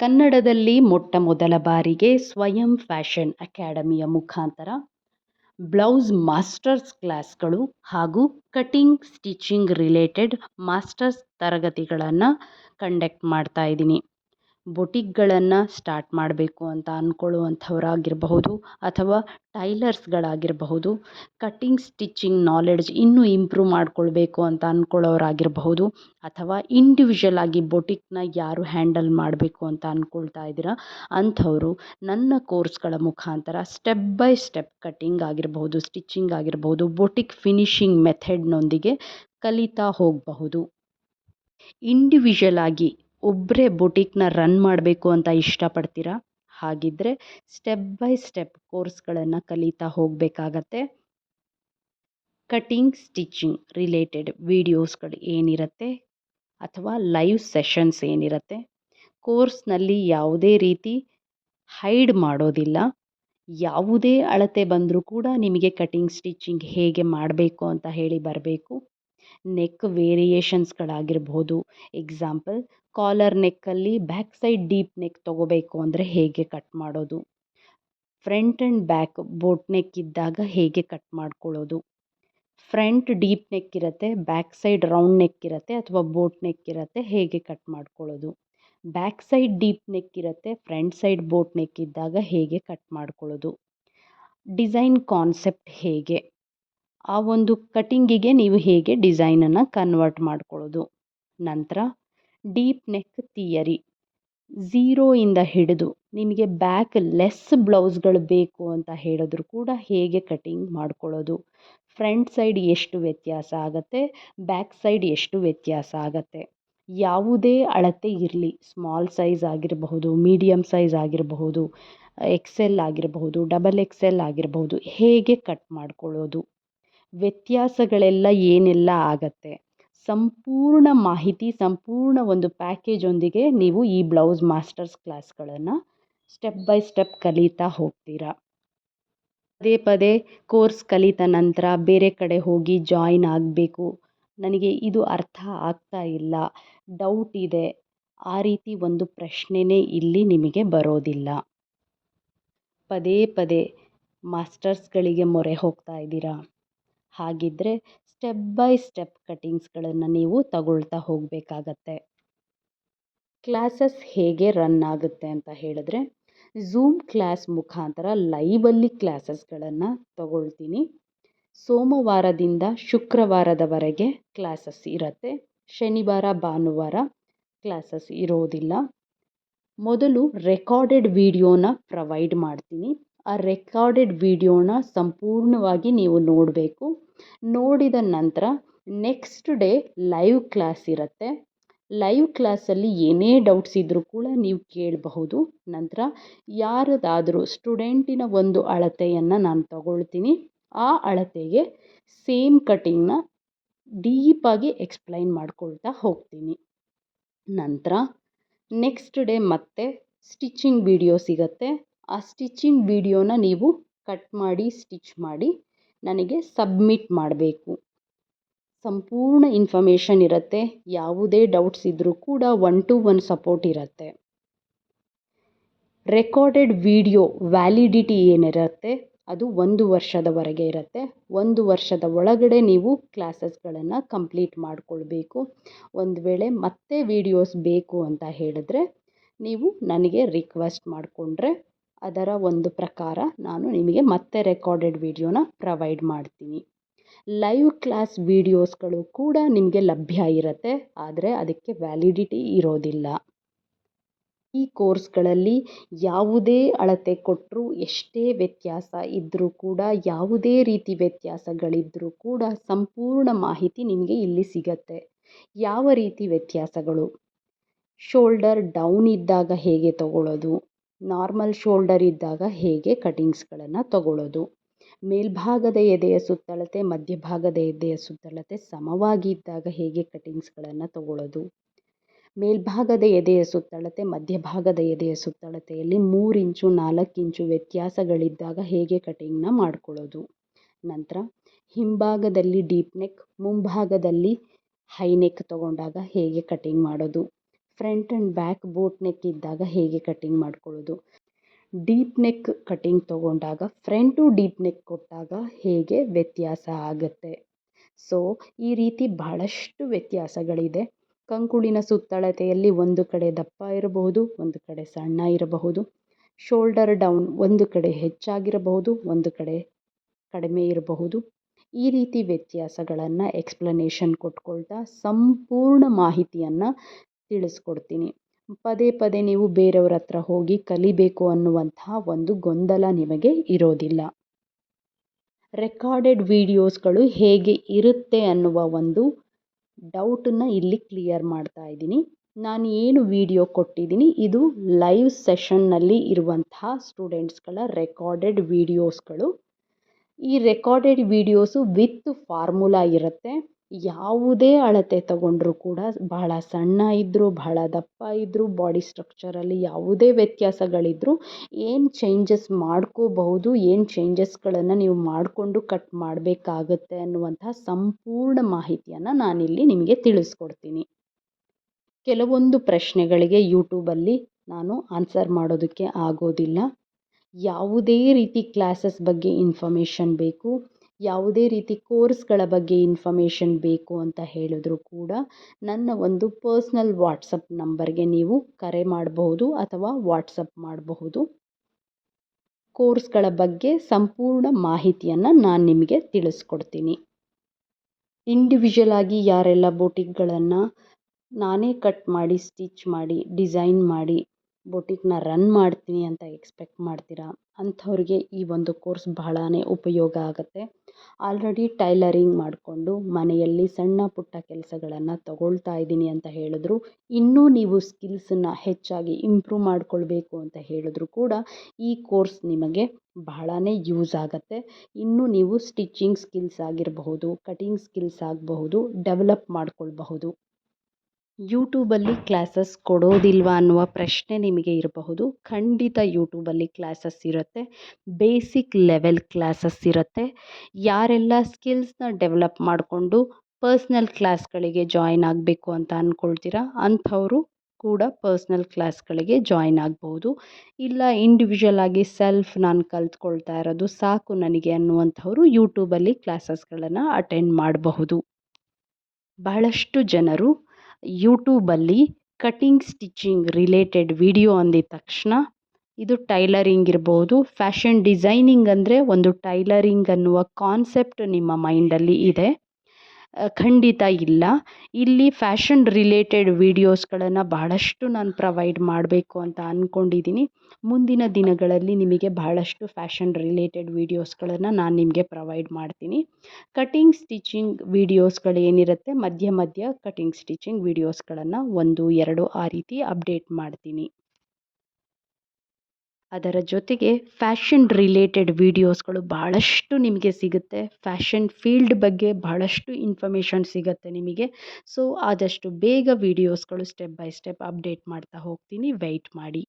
ಕನ್ನಡದಲ್ಲಿ ಮೊಟ್ಟ ಮೊದಲ ಬಾರಿಗೆ ಸ್ವಯಂ ಫ್ಯಾಷನ್ ಅಕಾಡೆಮಿಯ ಮುಖಾಂತರ ಬ್ಲೌಸ್ ಮಾಸ್ಟರ್ಸ್ ಕ್ಲಾಸ್ಗಳು ಹಾಗೂ ಕಟಿಂಗ್ ಸ್ಟಿಚಿಂಗ್ ರಿಲೇಟೆಡ್ ಮಾಸ್ಟರ್ಸ್ ತರಗತಿಗಳನ್ನು ಕಂಡಕ್ಟ್ ಮಾಡ್ತಾ ಇದ್ದೀನಿ. ಬೊಟಿಕ್ಗಳನ್ನು ಸ್ಟಾರ್ಟ್ ಮಾಡಬೇಕು ಅಂತ ಅಂದ್ಕೊಳ್ಳುವಂಥವರಾಗಿರಬಹುದು ಅಥವಾ ಟೈಲರ್ಸ್ಗಳಾಗಿರಬಹುದು ಕಟ್ಟಿಂಗ್ ಸ್ಟಿಚಿಂಗ್ ನಾಲೆಡ್ಜ್ ಇನ್ನೂ ಇಂಪ್ರೂವ್ ಮಾಡಿಕೊಳ್ಬೇಕು ಅಂತ ಅಂದ್ಕೊಳ್ಳೋರಾಗಿರಬಹುದು ಅಥವಾ ಇಂಡಿವಿಜುವಲ್ ಆಗಿ ಬೊಟಿಕ್ನ ಯಾರು ಹ್ಯಾಂಡಲ್ ಮಾಡಬೇಕು ಅಂತ ಅಂದ್ಕೊಳ್ತಾ ಇದ್ದೀರಾ, ಅಂಥವರು ನನ್ನ ಕೋರ್ಸ್ಗಳ ಮುಖಾಂತರ ಸ್ಟೆಪ್ ಬೈ ಸ್ಟೆಪ್ ಕಟ್ಟಿಂಗ್ ಆಗಿರಬಹುದು ಸ್ಟಿಚಿಂಗ್ ಆಗಿರಬಹುದು, ಬೊಟಿಕ್ ಫಿನಿಶಿಂಗ್ ಮೆಥಡ್ನೊಂದಿಗೆ ಕಲಿತಾ ಹೋಗಬಹುದು. ಇಂಡಿವಿಜುವಲ್ ಆಗಿ ಒಬ್ಬರೇ ಬುಟಿಕ್ನ ರನ್ ಮಾಡಬೇಕು ಅಂತ ಇಷ್ಟಪಡ್ತೀರಾ? ಹಾಗಿದ್ದರೆ ಸ್ಟೆಪ್ ಬೈ ಸ್ಟೆಪ್ ಕೋರ್ಸ್ಗಳನ್ನು ಕಲಿತಾ ಹೋಗಬೇಕಾಗತ್ತೆ. ಕಟಿಂಗ್, ಸ್ಟಿಚಿಂಗ್ ರಿಲೇಟೆಡ್ ವೀಡಿಯೋಸ್ಗಳು ಏನಿರುತ್ತೆ? ಅಥವಾ ಲೈವ್ ಸೆಷನ್ಸ್ ಏನಿರುತ್ತೆ? ಕೋರ್ಸ್ನಲ್ಲಿ ಯಾವುದೇ ರೀತಿ ಹೈಡ್ ಮಾಡೋದಿಲ್ಲ. ಯಾವುದೇ ಅಳತೆ ಬಂದರೂ ಕೂಡ ನಿಮಗೆ ಕಟಿಂಗ್, ಸ್ಟಿಚಿಂಗ್ ಹೇಗೆ ಮಾಡಬೇಕು ಅಂತ ಹೇಳಿ ಬರಬೇಕು. ನೆಕ್ ವೇರಿಯೇಷನ್ಸ್ಗಳಾಗಿರ್ಬೋದು. ಎಕ್ಸಾಂಪಲ್ ಕಾಲರ್ ನೆಕ್ಕಲ್ಲಿ ಬ್ಯಾಕ್ ಸೈಡ್ ಡೀಪ್ ನೆಕ್ ತೊಗೋಬೇಕು ಅಂದರೆ ಹೇಗೆ ಕಟ್ ಮಾಡೋದು? Front and back boat neck ಇದ್ದಾಗ ಹೇಗೆ ಕಟ್ ಮಾಡ್ಕೊಳ್ಳೋದು? ಫ್ರಂಟ್ ಡೀಪ್ ನೆಕ್ ಇರುತ್ತೆ, ಬ್ಯಾಕ್ ಸೈಡ್ ರೌಂಡ್ ನೆಕ್ ಇರುತ್ತೆ ಅಥವಾ ಬೋಟ್ ನೆಕ್ ಇರುತ್ತೆ ಹೇಗೆ ಕಟ್ ಮಾಡ್ಕೊಳ್ಳೋದು? ಬ್ಯಾಕ್ ಸೈಡ್ ಡೀಪ್ ನೆಕ್ ಇರುತ್ತೆ, ಫ್ರಂಟ್ ಸೈಡ್ ಬೋಟ್ ನೆಕ್ ಇದ್ದಾಗ ಹೇಗೆ ಕಟ್ ಮಾಡ್ಕೊಳ್ಳೋದು? ಡಿಸೈನ್ ಕಾನ್ಸೆಪ್ಟ್ ಹೇಗೆ? ಆ ಒಂದು ಕಟಿಂಗಿಗೆ ನೀವು ಹೇಗೆ ಡಿಸೈನನ್ನು ಕನ್ವರ್ಟ್ ಮಾಡ್ಕೊಳ್ಳೋದು? ನಂತರ ಡೀಪ್ ನೆಕ್ ಥಿಯರಿ. ಝೀರೋಯಿಂದ ಹಿಡಿದು ನಿಮಗೆ ಬ್ಯಾಕ್ ಲೆಸ್ ಬ್ಲೌಸ್ಗಳು ಬೇಕು ಅಂತ ಹೇಳಿದ್ರು ಕೂಡ ಹೇಗೆ ಕಟಿಂಗ್ ಮಾಡ್ಕೊಳ್ಳೋದು? ಫ್ರಂಟ್ ಸೈಡ್ ಎಷ್ಟು ವ್ಯತ್ಯಾಸ ಆಗುತ್ತೆ? ಬ್ಯಾಕ್ ಸೈಡ್ ಎಷ್ಟು ವ್ಯತ್ಯಾಸ ಆಗುತ್ತೆ? ಯಾವುದೇ ಅಳತೆ ಇರಲಿ. ಸ್ಮಾಲ್ ಸೈಜ್ ಆಗಿರಬಹುದು ಮೀಡಿಯಮ್ ಸೈಜ್ ಆಗಿರಬಹುದು, ಎಕ್ಸೆಲ್ ಆಗಿರಬಹುದು, ಡಬಲ್ ಎಕ್ಸೆಲ್ ಆಗಿರಬಹುದು ಹೇಗೆ ಕಟ್ ಮಾಡ್ಕೊಳ್ಳೋದು? ವ್ಯತ್ಯಾಸಗಳೆಲ್ಲ ಏನೆಲ್ಲ ಆಗತ್ತೆ? ಸಂಪೂರ್ಣ ಮಾಹಿತಿ, ಸಂಪೂರ್ಣ ಒಂದು ಪ್ಯಾಕೇಜೊಂದಿಗೆ ನೀವು ಈ ಬ್ಲೌಸ್ ಮಾಸ್ಟರ್ಸ್ ಕ್ಲಾಸ್ಗಳನ್ನು ಸ್ಟೆಪ್ ಬೈ ಸ್ಟೆಪ್ ಕಲಿತಾ ಹೋಗ್ತೀರಾ. ಪದೇ ಪದೇ ಕೋರ್ಸ್ ಕಲಿತ ನಂತರ ಬೇರೆ ಕಡೆ ಹೋಗಿ ಜಾಯಿನ್ ಆಗಬೇಕು. ನನಗೆ ಇದು ಅರ್ಥ ಆಗ್ತಾ ಇಲ್ಲ. ಡೌಟ್ ಇದೆ. ಆ ರೀತಿ ಒಂದು ಪ್ರಶ್ನೆನೇ ಇಲ್ಲಿ ನಿಮಗೆ ಬರೋದಿಲ್ಲ. ಪದೇ ಪದೇ ಮಾಸ್ಟರ್ಸ್ಗಳಿಗೆ ಮೊರೆ ಹೋಗ್ತಾ ಇದ್ದೀರಾ. ಹಾಗಿದ್ದರೆ ಸ್ಟೆಪ್ ಬೈ ಸ್ಟೆಪ್ ಕಟಿಂಗ್ಸ್ಗಳನ್ನು ನೀವು ತಗೊಳ್ತಾ ಹೋಗಬೇಕಾಗತ್ತೆ. ಕ್ಲಾಸಸ್ ಹೇಗೆ ರನ್ ಆಗುತ್ತೆ ಅಂತ ಹೇಳಿದ್ರೆ ಝೂಮ್ ಕ್ಲಾಸ್ ಮುಖಾಂತರ ಲೈವಲ್ಲಿ ಕ್ಲಾಸಸ್ಗಳನ್ನು ತಗೊಳ್ತೀನಿ. ಸೋಮವಾರದಿಂದ ಶುಕ್ರವಾರದವರೆಗೆ ಕ್ಲಾಸಸ್ ಇರತ್ತೆ. ಶನಿವಾರ, ಭಾನುವಾರ ಕ್ಲಾಸಸ್ ಇರೋದಿಲ್ಲ. ಮೊದಲು ರೆಕಾರ್ಡೆಡ್ ವಿಡಿಯೋನ ಪ್ರೊವೈಡ್ ಮಾಡ್ತೀನಿ. ಆ ರೆಕಾರ್ಡೆಡ್ ವಿಡಿಯೋನ ಸಂಪೂರ್ಣವಾಗಿ ನೀವು ನೋಡಬೇಕು. ನೋಡಿದ ನಂತರ ನೆಕ್ಸ್ಟ್ ಡೇ ಲೈವ್ ಕ್ಲಾಸ್ ಇರುತ್ತೆ. ಲೈವ್ ಕ್ಲಾಸಲ್ಲಿ ಏನೇ ಡೌಟ್ಸ್ ಇದ್ದರೂ ಕೂಡ ನೀವು ಕೇಳಬಹುದು. ನಂತರ ಯಾರದಾದರೂ ಸ್ಟೂಡೆಂಟಿನ ಒಂದು ಅಳತೆಯನ್ನು ನಾನು ತಗೊಳ್ತೀನಿ. ಆ ಅಳತೆಗೆ ಸೇಮ್ ಕಟಿಂಗ್ನ ಡೀಪಾಗಿ ಎಕ್ಸ್ಪ್ಲೈನ್ ಮಾಡ್ಕೊಳ್ತಾ ಹೋಗ್ತೀನಿ. ನಂತರ ನೆಕ್ಸ್ಟ್ ಡೇ ಮತ್ತೆ ಸ್ಟಿಚಿಂಗ್ ವಿಡಿಯೋ ಸಿಗತ್ತೆ. ಆ ಸ್ಟಿಚಿಂಗ್ ವಿಡಿಯೋನ ನೀವು ಕಟ್ ಮಾಡಿ ಸ್ಟಿಚ್ ಮಾಡಿ ನನಗೆ ಸಬ್ಮಿಟ್ ಮಾಡಬೇಕು. ಸಂಪೂರ್ಣ ಇನ್ಫಾರ್ಮೇಷನ್ ಇರುತ್ತೆ. ಯಾವುದೇ ಡೌಟ್ಸ್ ಇದ್ದರೂ ಕೂಡ ಒನ್ ಟು ಒನ್ ಸಪೋರ್ಟ್ ಇರುತ್ತೆ. ರೆಕಾರ್ಡೆಡ್ ವಿಡಿಯೋ ವ್ಯಾಲಿಡಿಟಿ ಏನಿರುತ್ತೆ? ಅದು ಒಂದು ವರ್ಷದವರೆಗೆ ಇರುತ್ತೆ. ಒಂದು ವರ್ಷದ ಒಳಗಡೆ ನೀವು ಕ್ಲಾಸಸ್ಗಳನ್ನು ಕಂಪ್ಲೀಟ್ ಮಾಡಿಕೊಳ್ಬೇಕು. ಒಂದು ವೇಳೆ ಮತ್ತೆ ವೀಡಿಯೋಸ್ ಬೇಕು ಅಂತ ಹೇಳಿದ್ರೆ, ನೀವು ನನಗೆ ರಿಕ್ವೆಸ್ಟ್ ಮಾಡಿಕೊಂಡ್ರೆ ಅದರ ಒಂದು ಪ್ರಕಾರ ನಾನು ನಿಮಗೆ ಮತ್ತೆ ರೆಕಾರ್ಡೆಡ್ ವಿಡಿಯೋನ ಪ್ರೊವೈಡ್ ಮಾಡ್ತೀನಿ. ಲೈವ್ ಕ್ಲಾಸ್ ವೀಡಿಯೋಸ್ಗಳು ಕೂಡ ನಿಮಗೆ ಲಭ್ಯ ಇರುತ್ತೆ, ಆದರೆ ಅದಕ್ಕೆ ವ್ಯಾಲಿಡಿಟಿ ಇರೋದಿಲ್ಲ. ಈ ಕೋರ್ಸ್ಗಳಲ್ಲಿ ಯಾವುದೇ ಅಳತೆ ಕೊಟ್ಟರೂ ಎಷ್ಟೇ ವ್ಯತ್ಯಾಸ ಇದ್ದರೂ ಕೂಡ, ಯಾವುದೇ ರೀತಿ ವ್ಯತ್ಯಾಸಗಳಿದ್ದರೂ ಕೂಡ ಸಂಪೂರ್ಣ ಮಾಹಿತಿ ನಿಮಗೆ ಇಲ್ಲಿ ಸಿಗತ್ತೆ. ಯಾವ ರೀತಿ ವ್ಯತ್ಯಾಸಗಳು? ಶೋಲ್ಡರ್ ಡೌನ್ ಇದ್ದಾಗ ಹೇಗೆ ತಗೊಳ್ಳೋದು ನಾರ್ಮಲ್ ಶೋಲ್ಡರ್ ಇದ್ದಾಗ ಹೇಗೆ ಕಟಿಂಗ್ಸ್ಗಳನ್ನು ತಗೊಳ್ಳೋದು ಮೇಲ್ಭಾಗದ ಎದೆಯ ಸುತ್ತಳತೆ, ಮಧ್ಯಭಾಗದ ಎದೆಯ ಸುತ್ತಳತೆ ಸಮವಾಗಿ ಇದ್ದಾಗ ಹೇಗೆ ಕಟಿಂಗ್ಸ್ಗಳನ್ನು ತಗೊಳ್ಳೋದು ಮೇಲ್ಭಾಗದ ಎದೆಯ ಸುತ್ತಳತೆ, ಮಧ್ಯಭಾಗದ ಎದೆಯ ಸುತ್ತಳತೆಯಲ್ಲಿ ಮೂರು ಇಂಚು, ನಾಲ್ಕು ಇಂಚು ವ್ಯತ್ಯಾಸಗಳಿದ್ದಾಗ ಹೇಗೆ ಕಟಿಂಗ್ನ ಮಾಡ್ಕೊಳ್ಳೋದು? ನಂತರ ಹಿಂಭಾಗದಲ್ಲಿ ಡೀಪ್ ನೆಕ್, ಮುಂಭಾಗದಲ್ಲಿ ಹೈ ನೆಕ್ ತಗೊಂಡಾಗ ಹೇಗೆ ಕಟಿಂಗ್ ಮಾಡೋದು? Front and back boat neck ಇದ್ದಾಗ ಹೇಗೆ ಕಟ್ಟಿಂಗ್ ಮಾಡ್ಕೊಳ್ಳೋದು? ಡೀಪ್ ನೆಕ್ ಕಟ್ಟಿಂಗ್ ತೊಗೊಂಡಾಗ, ಫ್ರಂಟು ಡೀಪ್ ನೆಕ್ ಕೊಟ್ಟಾಗ ಹೇಗೆ ವ್ಯತ್ಯಾಸ ಆಗುತ್ತೆ? ಸೊ, ಈ ರೀತಿ ಬಹಳಷ್ಟು ವ್ಯತ್ಯಾಸಗಳಿದೆ. ಕಂಕುಳಿನ ಸುತ್ತಳತೆಯಲ್ಲಿ ಒಂದು ಕಡೆ ದಪ್ಪ ಇರಬಹುದು, ಒಂದು ಕಡೆ ಸಣ್ಣ ಇರಬಹುದು. ಶೋಲ್ಡರ್ ಡೌನ್ ಒಂದು ಕಡೆ ಹೆಚ್ಚಾಗಿರಬಹುದು, ಒಂದು ಕಡೆ ಕಡಿಮೆ ಇರಬಹುದು. ಈ ರೀತಿ ವ್ಯತ್ಯಾಸಗಳನ್ನು ಎಕ್ಸ್ಪ್ಲನೇಷನ್ ಕೊಟ್ಕೊಳ್ತಾ ಸಂಪೂರ್ಣ ಮಾಹಿತಿಯನ್ನು ತಿಳಿಸ್ಕೊಡ್ತೀನಿ. ಪದೇ ಪದೇ ನೀವು ಬೇರೆಯವ್ರ ಹತ್ರ ಹೋಗಿ ಕಲಿಬೇಕು ಅನ್ನುವಂತಹ ಒಂದು ಗೊಂದಲ ನಿಮಗೆ ಇರೋದಿಲ್ಲ. ರೆಕಾರ್ಡೆಡ್ ವೀಡಿಯೋಸ್ಗಳು ಹೇಗೆ ಇರುತ್ತೆ ಅನ್ನುವ ಒಂದು ಡೌಟನ್ನು ಇಲ್ಲಿ ಕ್ಲಿಯರ್ ಮಾಡ್ತಾ ಇದ್ದೀನಿ. ನಾನು ಏನು ವಿಡಿಯೋ ಕೊಟ್ಟಿದ್ದೀನಿ, ಇದು ಲೈವ್ ಸೆಷನ್ನಲ್ಲಿ ಇರುವಂತಹ ಸ್ಟೂಡೆಂಟ್ಸ್ಗಳ ರೆಕಾರ್ಡೆಡ್ ವೀಡಿಯೋಸ್ಗಳು. ಈ ರೆಕಾರ್ಡೆಡ್ ವೀಡಿಯೋಸು ವಿತ್ ಫಾರ್ಮುಲಾ ಇರುತ್ತೆ. ಯಾವುದೇ ಅಳತೆ ತಗೊಂಡ್ರೂ ಕೂಡ ಬಹಳ ಸಣ್ಣ ಇದ್ದರೂ ಬಹಳ ದಪ್ಪ ಇದ್ದರೂ ಬಾಡಿ ಸ್ಟ್ರಕ್ಚರಲ್ಲಿ ಯಾವುದೇ ವ್ಯತ್ಯಾಸಗಳಿದ್ದರೂ ಏನು ಚೇಂಜಸ್ ಮಾಡ್ಕೋಬಹುದು, ಏನು ಚೇಂಜಸ್ಗಳನ್ನು ನೀವು ಮಾಡಿಕೊಂಡು ಕಟ್ ಮಾಡಬೇಕಾಗತ್ತೆ ಅನ್ನುವಂತಹ ಸಂಪೂರ್ಣ ಮಾಹಿತಿಯನ್ನು ನಾನಿಲ್ಲಿ ನಿಮಗೆ ತಿಳಿಸ್ಕೊಡ್ತೀನಿ. ಕೆಲವೊಂದು ಪ್ರಶ್ನೆಗಳಿಗೆ ಯೂಟ್ಯೂಬಲ್ಲಿ ನಾನು ಆನ್ಸರ್ ಮಾಡೋದಕ್ಕೆ ಆಗೋದಿಲ್ಲ. ಯಾವುದೇ ರೀತಿ ಕ್ಲಾಸಸ್ ಬಗ್ಗೆ ಇನ್ಫಾರ್ಮೇಷನ್ ಬೇಕು ಯಾವುದೇ ರೀತಿ ಕೋರ್ಸ್ಗಳ ಬಗ್ಗೆ ಇನ್ಫಾರ್ಮೇಷನ್ ಬೇಕು ಅಂತ ಹೇಳಿದ್ರು ಕೂಡ ನನ್ನ ಒಂದು ಪರ್ಸ್ನಲ್ ವಾಟ್ಸಪ್ ನಂಬರ್ಗೆ ನೀವು ಕರೆ ಮಾಡಬಹುದು ಅಥವಾ ವಾಟ್ಸಪ್ ಮಾಡಬಹುದು. ಕೋರ್ಸ್ಗಳ ಬಗ್ಗೆ ಸಂಪೂರ್ಣ ಮಾಹಿತಿಯನ್ನು ನಾನು ನಿಮಗೆ ತಿಳಿಸ್ಕೊಡ್ತೀನಿ. ಇಂಡಿವಿಜುವಲ್ ಆಗಿ ಯಾರೆಲ್ಲ ಬೋಟಿಕ್ಗಳನ್ನು ನಾನೇ ಕಟ್ ಮಾಡಿ, ಸ್ಟಿಚ್ ಮಾಡಿ, ಡಿಸೈನ್ ಮಾಡಿ ಬೊಟಿಕ್ನ ರನ್ ಮಾಡ್ತೀನಿ ಅಂತ ಎಕ್ಸ್ಪೆಕ್ಟ್ ಮಾಡ್ತೀರಾ? ಅಂಥವ್ರಿಗೆ ಈ ಒಂದು ಕೋರ್ಸ್ ಬಹಳನೇ ಉಪಯೋಗ ಆಗುತ್ತೆ. ಆಲ್ರೆಡಿ ಟೈಲರಿಂಗ್ ಮಾಡಿಕೊಂಡು ಮನೆಯಲ್ಲಿ ಸಣ್ಣ ಪುಟ್ಟ ಕೆಲಸಗಳನ್ನು ತಗೊಳ್ತಾ ಇದ್ದೀನಿ ಅಂತ ಹೇಳಿದ್ರು. ಇನ್ನೂ ನೀವು ಸ್ಕಿಲ್ಸನ್ನು ಹೆಚ್ಚಾಗಿ ಇಂಪ್ರೂವ್ ಮಾಡಿಕೊಳ್ಬೇಕು ಅಂತ ಹೇಳಿದ್ರು ಕೂಡ ಈ ಕೋರ್ಸ್ ನಿಮಗೆ ಬಹಳನೇ ಯೂಸ್ ಆಗುತ್ತೆ. ಇನ್ನೂ ನೀವು ಸ್ಟಿಚಿಂಗ್ ಸ್ಕಿಲ್ಸ್ ಆಗಿರಬಹುದು ಕಟಿಂಗ್ ಸ್ಕಿಲ್ಸ್ ಆಗಬಹುದು ಡೆವಲಪ್ ಮಾಡಿಕೊಳ್ಬಹುದು. ಯೂಟ್ಯೂಬಲ್ಲಿ ಕ್ಲಾಸಸ್ ಕೊಡೋದಿಲ್ವಾ ಅನ್ನುವ ಪ್ರಶ್ನೆ ನಿಮಗೆ ಇರಬಹುದು. ಖಂಡಿತ ಯೂಟ್ಯೂಬಲ್ಲಿ ಕ್ಲಾಸಸ್ ಇರುತ್ತೆ. ಬೇಸಿಕ್ ಲೆವೆಲ್ ಕ್ಲಾಸಸ್ ಇರುತ್ತೆ. ಯಾರೆಲ್ಲ ಸ್ಕಿಲ್ಸ್ನ ಡೆವಲಪ್ ಮಾಡಿಕೊಂಡು ಪರ್ಸ್ನಲ್ ಕ್ಲಾಸ್ಗಳಿಗೆ ಜಾಯಿನ್ ಆಗಬೇಕು ಅಂತ ಅಂದ್ಕೊಳ್ತೀರಾ ಅಂಥವರು ಕೂಡ ಪರ್ಸ್ನಲ್ ಕ್ಲಾಸ್ಗಳಿಗೆ ಜಾಯಿನ್ ಆಗ್ಬೋದು. ಇಲ್ಲ ಇಂಡಿವಿಜುವಲ್ ಆಗಿ ಸೆಲ್ಫ್ ನಾನು ಕಲ್ತ್ಕೊಳ್ತಾ ಇರೋದು ಸಾಕು ನನಗೆ ಅನ್ನುವಂಥವರು ಯೂಟ್ಯೂಬಲ್ಲಿ ಕ್ಲಾಸಸ್ಗಳನ್ನು ಅಟೆಂಡ್ ಮಾಡಬಹುದು. ಬಹಳಷ್ಟು ಜನರು ಯೂಟ್ಯೂಬಲ್ಲಿ ಕಟಿಂಗ್ ಸ್ಟಿಚಿಂಗ್ ರಿಲೇಟೆಡ್ ವಿಡಿಯೋ ಅಂದಿದ ತಕ್ಷಣ ಇದು ಟೈಲರಿಂಗ್ ಇರ್ಬೋದು. ಫ್ಯಾಷನ್ ಡಿಸೈನಿಂಗ್ ಅಂದರೆ ಒಂದು ಟೈಲರಿಂಗ್ ಅನ್ನುವ ಕಾನ್ಸೆಪ್ಟ್ ನಿಮ್ಮ ಮೈಂಡಲ್ಲಿ ಇದೆ. ಖಂಡಿತ ಇಲ್ಲ. ಇಲ್ಲಿ ಫ್ಯಾಷನ್ ರಿಲೇಟೆಡ್ ವೀಡಿಯೋಸ್ಗಳನ್ನು ಬಹಳಷ್ಟು ನಾನು ಪ್ರೊವೈಡ್ ಮಾಡಬೇಕು ಅಂತ ಅಂದ್ಕೊಂಡಿದ್ದೀನಿ ಮುಂದಿನ ದಿನಗಳಲ್ಲಿ ನಿಮಗೆ ಬಹಳಷ್ಟು ಫ್ಯಾಷನ್ ರಿಲೇಟೆಡ್ ವೀಡಿಯೋಸ್ಗಳನ್ನು ನಾನು ನಿಮಗೆ ಪ್ರೊವೈಡ್ ಮಾಡ್ತೀನಿ. ಕಟಿಂಗ್ ಸ್ಟಿಚಿಂಗ್ ವೀಡಿಯೋಸ್ಗಳು ಏನಿರುತ್ತೆ ಮಧ್ಯ ಮಧ್ಯ ಕಟಿಂಗ್ ಸ್ಟಿಚಿಂಗ್ ವೀಡಿಯೋಸ್ಗಳನ್ನು ಒಂದು, ಎರಡು ಆ ರೀತಿ ಅಪ್ಡೇಟ್ ಮಾಡ್ತೀನಿ. ಅದರ ಜೊತೆಗೆ ಫ್ಯಾಷನ್ ರಿಲೇಟೆಡ್ ವೀಡಿಯೋಸ್ಗಳು ಬಹಳಷ್ಟು ನಿಮಗೆ ಸಿಗುತ್ತೆ. ಫ್ಯಾಷನ್ ಫೀಲ್ಡ್ ಬಗ್ಗೆ ಬಹಳಷ್ಟು ಇನ್ಫಾರ್ಮೇಷನ್ ಸಿಗುತ್ತೆ ನಿಮಗೆ. ಸೊ, ಆದಷ್ಟು ಬೇಗ ವೀಡಿಯೋಸ್ಗಳು ಸ್ಟೆಪ್ ಬೈ ಸ್ಟೆಪ್ ಅಪ್ಡೇಟ್ ಮಾಡ್ತಾ ಹೋಗ್ತೀನಿ. ವೆಯ್ಟ್ ಮಾಡಿ.